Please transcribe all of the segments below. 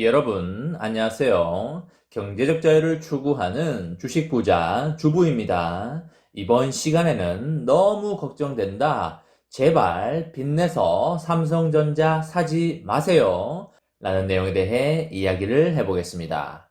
여러분, 안녕하세요. 경제적 자유를 추구하는 주식 부자 주부입니다. 이번 시간에는 너무 걱정된다. 제발 빚내서 삼성전자 사지 마세요. 라는 내용에 대해 이야기를 해보겠습니다.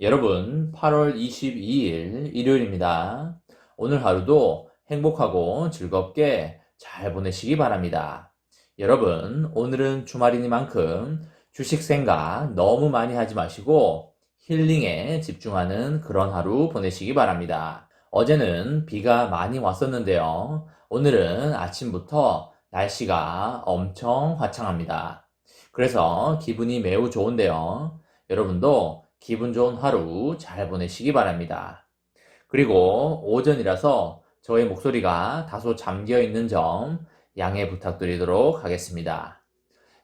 여러분, 8월 22일 일요일입니다. 오늘 하루도 행복하고 즐겁게 잘 보내시기 바랍니다. 여러분, 오늘은 주말이니만큼 주식 생각 너무 많이 하지 마시고 힐링에 집중하는 그런 하루 보내시기 바랍니다. 어제는 비가 많이 왔었는데요. 오늘은 아침부터 날씨가 엄청 화창합니다. 그래서 기분이 매우 좋은데요. 여러분도 기분 좋은 하루 잘 보내시기 바랍니다. 그리고 오전이라서 저의 목소리가 다소 잠겨 있는 점 양해 부탁드리도록 하겠습니다.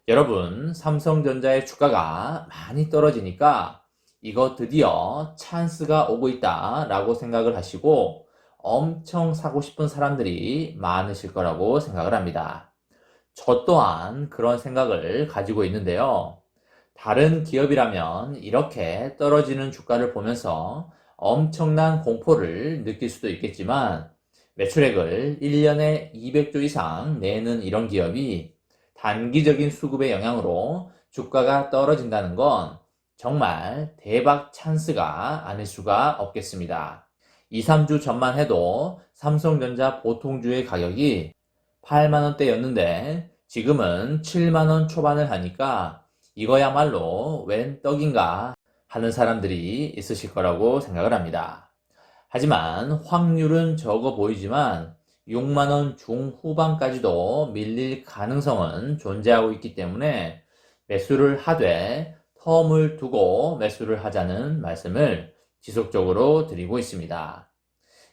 여러분, 삼성전자의 주가가 많이 떨어지니까 이거 드디어 찬스가 오고 있다 라고 생각을 하시고 엄청 사고 싶은 사람들이 많으실 거라고 생각을 합니다. 저 또한 그런 생각을 가지고 있는데요. 다른 기업이라면 이렇게 떨어지는 주가를 보면서 엄청난 공포를 느낄 수도 있겠지만 매출액을 1년에 200조 이상 내는 이런 기업이 단기적인 수급의 영향으로 주가가 떨어진다는 건 정말 대박 찬스가 아닐 수가 없겠습니다. 2, 3주 전만 해도 삼성전자 보통주의 가격이 8만원대였는데 지금은 7만원 초반을 하니까 이거야말로 웬 떡인가 하는 사람들이 있으실 거라고 생각을 합니다. 하지만 확률은 적어 보이지만 6만원 중후반까지도 밀릴 가능성은 존재하고 있기 때문에 매수를 하되 텀을 두고 매수를 하자는 말씀을 지속적으로 드리고 있습니다.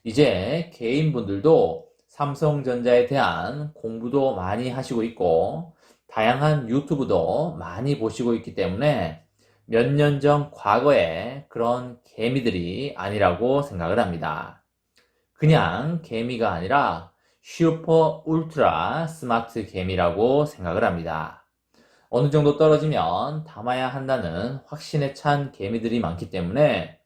이제 개인분들도 삼성전자에 대한 공부도 많이 하시고 있고 다양한 유튜브도 많이 보시고 있기 때문에 몇 년 전 과거에 그런 개미들이 아니라고 생각을 합니다. 그냥 개미가 아니라 슈퍼 울트라 스마트 개미라고 생각을 합니다. 어느 정도 떨어지면 담아야 한다는 확신에 찬 개미들이 많기 때문에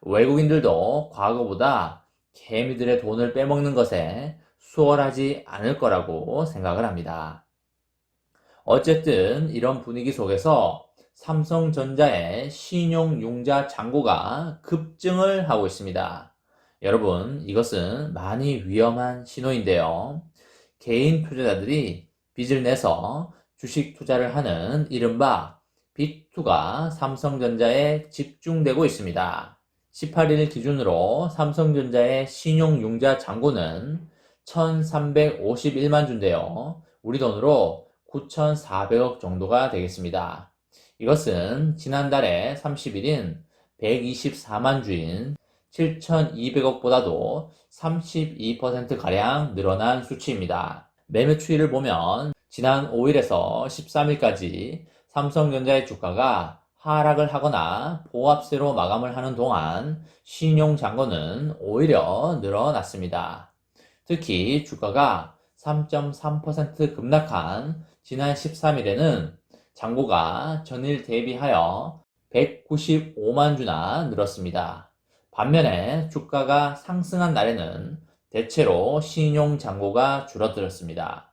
외국인들도 과거보다 개미들의 돈을 빼먹는 것에 수월하지 않을 거라고 생각을 합니다. 어쨌든 이런 분위기 속에서 삼성전자의 신용융자 잔고가 급증을 하고 있습니다. 여러분, 이것은 많이 위험한 신호인데요. 개인 투자자들이 빚을 내서 주식 투자를 하는 이른바 빚투가 삼성전자에 집중되고 있습니다. 18일 기준으로 삼성전자의 신용융자 잔고는 1351만 주인데요. 우리 돈으로 9,400억 정도가 되겠습니다. 이것은 지난달에 30일인 124만 주인 7,200억보다도 32%가량 늘어난 수치입니다. 매매 추이를 보면 지난 5일에서 13일까지 삼성전자의 주가가 하락을 하거나 보합세로 마감을 하는 동안 신용 잔고는 오히려 늘어났습니다. 특히 주가가 3.3% 급락한 지난 13일에는 잔고가 전일 대비하여 195만 주나 늘었습니다. 반면에 주가가 상승한 날에는 대체로 신용 잔고가 줄어들었습니다.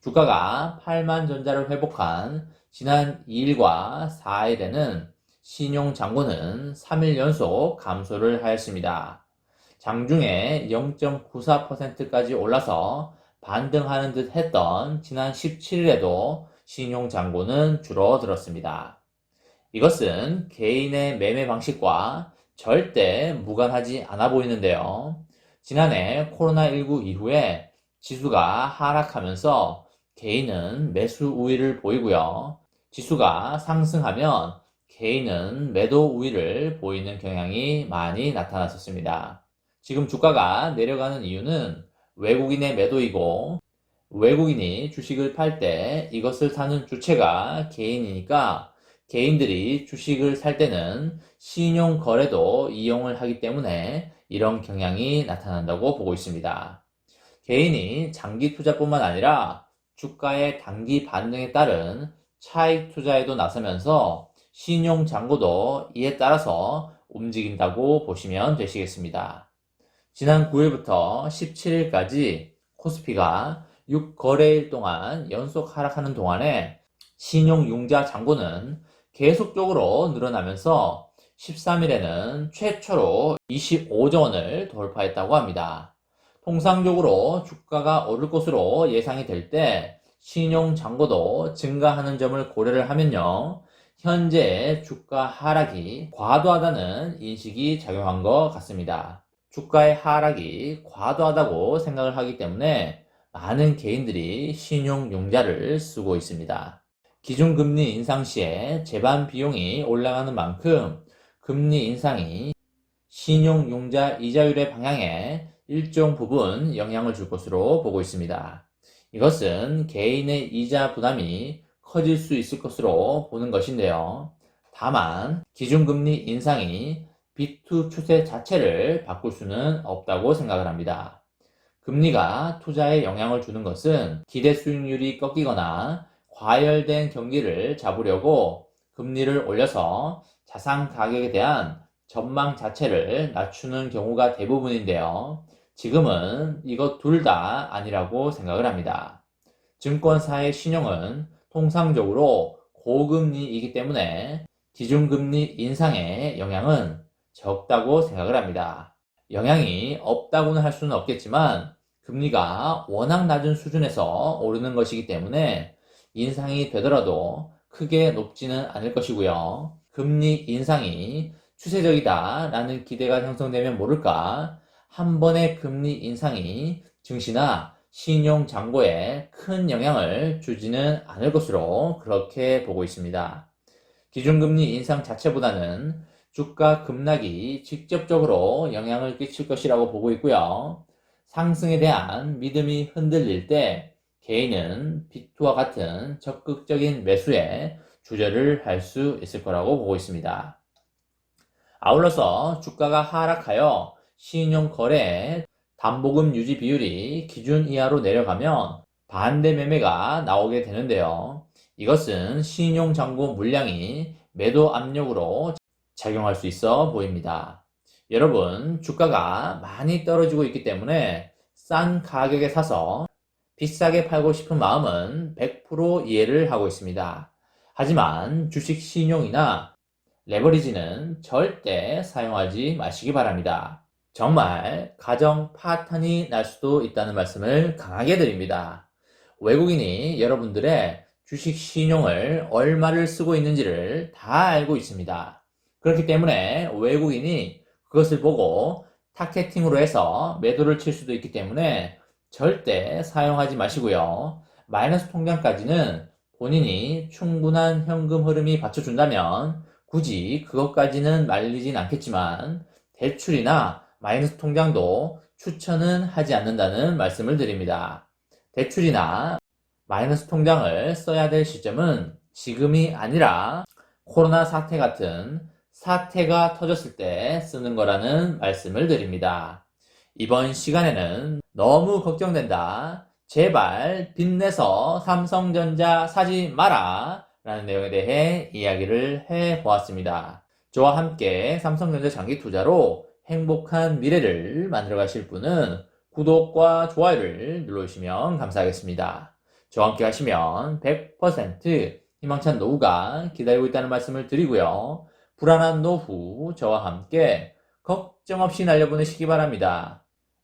주가가 8만 전자를 회복한 지난 2일과 4일에는 신용 잔고는 3일 연속 감소를 하였습니다. 장중에 0.94%까지 올라서 반등하는 듯 했던 지난 17일에도 신용 잔고는 줄어들었습니다. 이것은 개인의 매매 방식과 절대 무관하지 않아 보이는데요. 지난해 코로나19 이후에 지수가 하락하면서 개인은 매수 우위를 보이고요. 지수가 상승하면 개인은 매도 우위를 보이는 경향이 많이 나타났었습니다. 지금 주가가 내려가는 이유는 외국인의 매도이고 외국인이 주식을 팔 때 이것을 사는 주체가 개인이니까 개인들이 주식을 살 때는 신용 거래도 이용을 하기 때문에 이런 경향이 나타난다고 보고 있습니다. 개인이 장기 투자뿐만 아니라 주가의 단기 반등에 따른 차익 투자에도 나서면서 신용 잔고도 이에 따라서 움직인다고 보시면 되시겠습니다. 지난 9일부터 17일까지 코스피가 6거래일 동안 연속 하락하는 동안에 신용융자 잔고는 계속적으로 늘어나면서 13일에는 최초로 25조 원을 돌파했다고 합니다. 통상적으로 주가가 오를 것으로 예상이 될 때 신용 잔고도 증가하는 점을 고려를 하면요. 현재 주가 하락이 과도하다는 인식이 작용한 것 같습니다. 주가의 하락이 과도하다고 생각을 하기 때문에 많은 개인들이 신용 융자를 쓰고 있습니다. 기준금리 인상 시에 재반 비용이 올라가는 만큼 금리 인상이 신용융자 이자율의 방향에 일정 부분 영향을 줄 것으로 보고 있습니다. 이것은 개인의 이자 부담이 커질 수 있을 것으로 보는 것인데요. 다만 기준금리 인상이 B2 추세 자체를 바꿀 수는 없다고 생각을 합니다. 금리가 투자에 영향을 주는 것은 기대 수익률이 꺾이거나 과열된 경기를 잡으려고 금리를 올려서 자산 가격에 대한 전망 자체를 낮추는 경우가 대부분인데요. 지금은 이것 둘 다 아니라고 생각을 합니다. 증권사의 신용은 통상적으로 고금리이기 때문에 기준금리 인상의 영향은 적다고 생각을 합니다. 영향이 없다고는 할 수는 없겠지만 금리가 워낙 낮은 수준에서 오르는 것이기 때문에 인상이 되더라도 크게 높지는 않을 것이고요. 금리 인상이 추세적이다라는 기대가 형성되면 모를까 한 번의 금리 인상이 증시나 신용 잔고에 큰 영향을 주지는 않을 것으로 그렇게 보고 있습니다. 기준금리 인상 자체보다는 주가 급락이 직접적으로 영향을 끼칠 것이라고 보고 있고요. 상승에 대한 믿음이 흔들릴 때 개인은 비투와 같은 적극적인 매수에 주저를 할 수 있을 거라고 보고 있습니다. 아울러서 주가가 하락하여 신용 거래에 담보금 유지 비율이 기준 이하로 내려가면 반대 매매가 나오게 되는데요. 이것은 신용 잔고 물량이 매도 압력으로 작용할 수 있어 보입니다. 여러분, 주가가 많이 떨어지고 있기 때문에 싼 가격에 사서 비싸게 팔고 싶은 마음은 100% 이해를 하고 있습니다. 하지만 주식 신용이나 레버리지는 절대 사용하지 마시기 바랍니다. 정말 가정 파탄이 날 수도 있다는 말씀을 강하게 드립니다. 외국인이 여러분들의 주식 신용을 얼마를 쓰고 있는지를 다 알고 있습니다. 그렇기 때문에 외국인이 그것을 보고 타겟팅으로 해서 매도를 칠 수도 있기 때문에 절대 사용하지 마시고요. 마이너스 통장까지는 본인이 충분한 현금 흐름이 받쳐준다면 굳이 그것까지는 말리진 않겠지만 대출이나 마이너스 통장도 추천은 하지 않는다는 말씀을 드립니다. 대출이나 마이너스 통장을 써야 될 시점은 지금이 아니라 코로나 사태 같은 사태가 터졌을 때 쓰는 거라는 말씀을 드립니다. 이번 시간에는 너무 걱정된다. 제발 빚내서 삼성전자 사지 마라. 라는 내용에 대해 이야기를 해 보았습니다. 저와 함께 삼성전자 장기 투자로 행복한 미래를 만들어 가실 분은 구독과 좋아요를 눌러주시면 감사하겠습니다. 저와 함께 하시면 100% 희망찬 노후가 기다리고 있다는 말씀을 드리고요. 불안한 노후 저와 함께 걱정 없이 날려보내시기 바랍니다.